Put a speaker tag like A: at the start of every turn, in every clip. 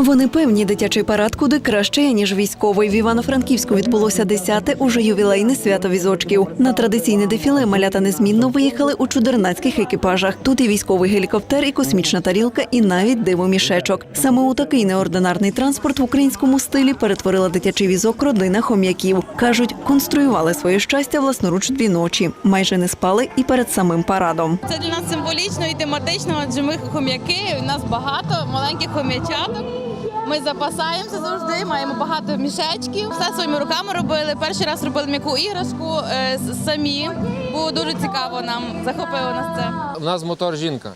A: Вони певні, дитячий парад куди краще, ніж військовий. В Івано-Франківську відбулося 10-те уже ювілейне свято візочків. На традиційне дефіле малята незмінно виїхали у чудернацьких екіпажах. Тут і військовий гелікоптер, і космічна тарілка, і навіть дивомішечок. Саме у такий неординарний транспорт в українському стилі перетворила дитячий візок родина хом'яків. кажуть, конструювали своє щастя власноруч дві ночі. Майже не спали і перед самим парадом.
B: Це для нас символічно і тематично, адже ми хом'яки, у нас багато маленьких хом'ячаток. Ми запасаємося завжди, маємо багато мішечків. Все своїми руками робили. Перший раз робили м'яку іграшку е, самі. Було дуже цікаво нам, захопило нас це.
C: У нас мотор жінка.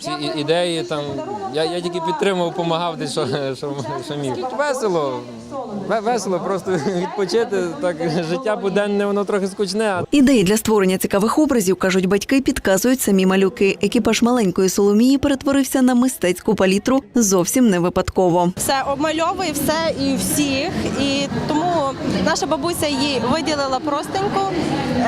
C: Всі і- ідеї там. Я, я тільки підтримував, допомагав десь, що, що, що міг. Весело. Ве- Весело, просто відпочити. Так життя буденне, воно трохи скучне. а
A: Ідеї для створення цікавих образів, кажуть батьки, підказують самі малюки. Екіпаж маленької Соломії перетворився на мистецьку палітру зовсім не випадково.
D: все обмальовує все і всіх. І тому наша бабуся її виділила. Е, і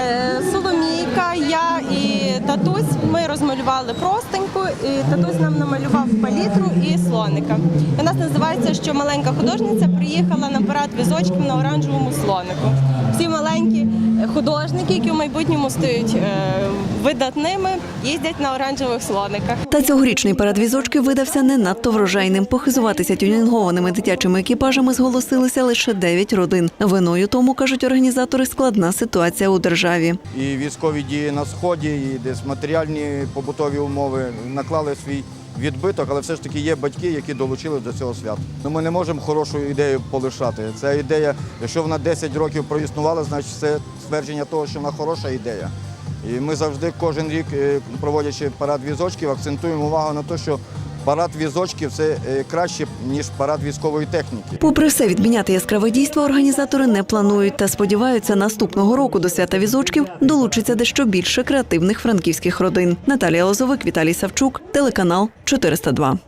D: татусь. Ми розмалювали простеньку, і татусь нам намалював палітру і слоника. У нас називається, що маленька художниця приїхала на парад візочків на оранжевому слонику. Всі маленькі художники, які в майбутньому стають е, видатними, їздять на оранжевих слониках.
A: Та цьогорічний парад візочки видався не надто врожайним. Похизуватися тюнінгованими дитячими екіпажами зголосилися лише 9 родин. Виною тому кажуть організатори складна ситуація у державі.
E: і військові дії на сході, і десь матеріальні побутові умови наклали свій відбиток, але все ж таки є батьки, які долучились до цього свята. Ну, ми не можемо хорошу ідею полишати. Ця ідея, якщо вона 10 років проіснувала, значить це ствердження того, що вона хороша ідея. І ми завжди кожен рік, е, проводячи парад візочків, акцентуємо увагу на те, що парад візочків це е, краще, ніж парад військової техніки.
A: Попри все, відміняти яскраве дійство організатори не планують та сподіваються, наступного року до свята візочків долучиться дещо більше креативних франківських родин. Наталія Лозовик, Віталій Савчук, телеканал 402.